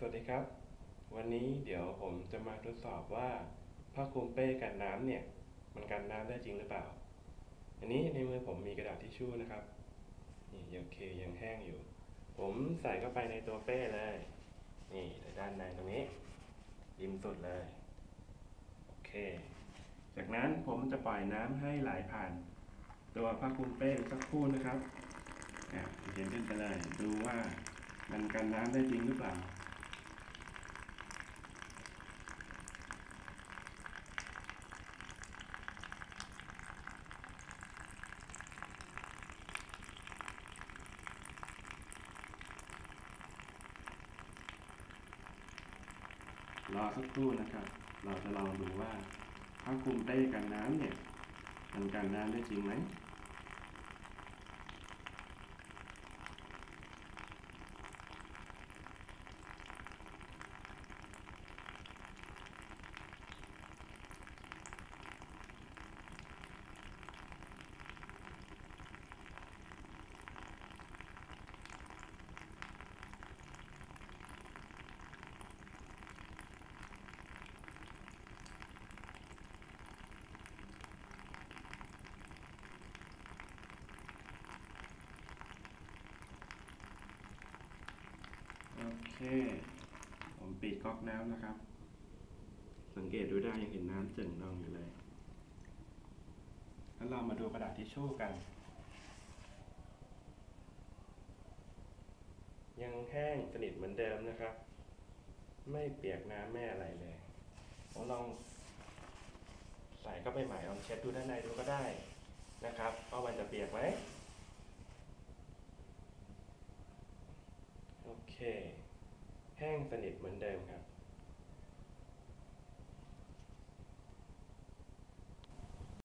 สวัสดีครับ วันนี้เดี๋ยวผมจะมาทดสอบว่าผ้าคลุมเป้กันน้ำเนี่ย มันกันน้ำได้จริงหรือเปล่า อันนี้ในมือผมมีกระดาษทิชชู่นะครับนี่ยังเคยังแห้งอยู่ ผมใส่เข้าไปในตัวเป้เลย นี่ด้านในตรงนี้ริมสุดเลย โอเค จากนั้นผมจะปล่อยน้ำให้ไหลผ่าน ตัวผ้าคลุมเป้สักครู่นะครับอะเขียนขึ้นไปเลยดูว่ามันกันน้ำได้จริงหรือเปล่า รอสักครู่นะครับ เราจะลองดูว่าถ้าคุมเต้กันน้ำเนี่ยมันกันน้ำได้จริงไหม โอ เค ผมปิดก๊อกน้ำนะครับ สังเกตดูได้ยังเห็นน้ำเจิ่งนองอยู่เลย แล้วเรามาดูกระดาษทิชชู่กัน ยังแห้งสนิทเหมือนเดิมนะครับ ไม่เปียกน้ำไม่อะไรเลยผมลองใส่เข้าไปใหม่ลองเช็ดดูด้านในดูก็ได้นะครับว่ามันจะเปียกไหม โอเค แห้งสนิทเหมือนเดิมครับ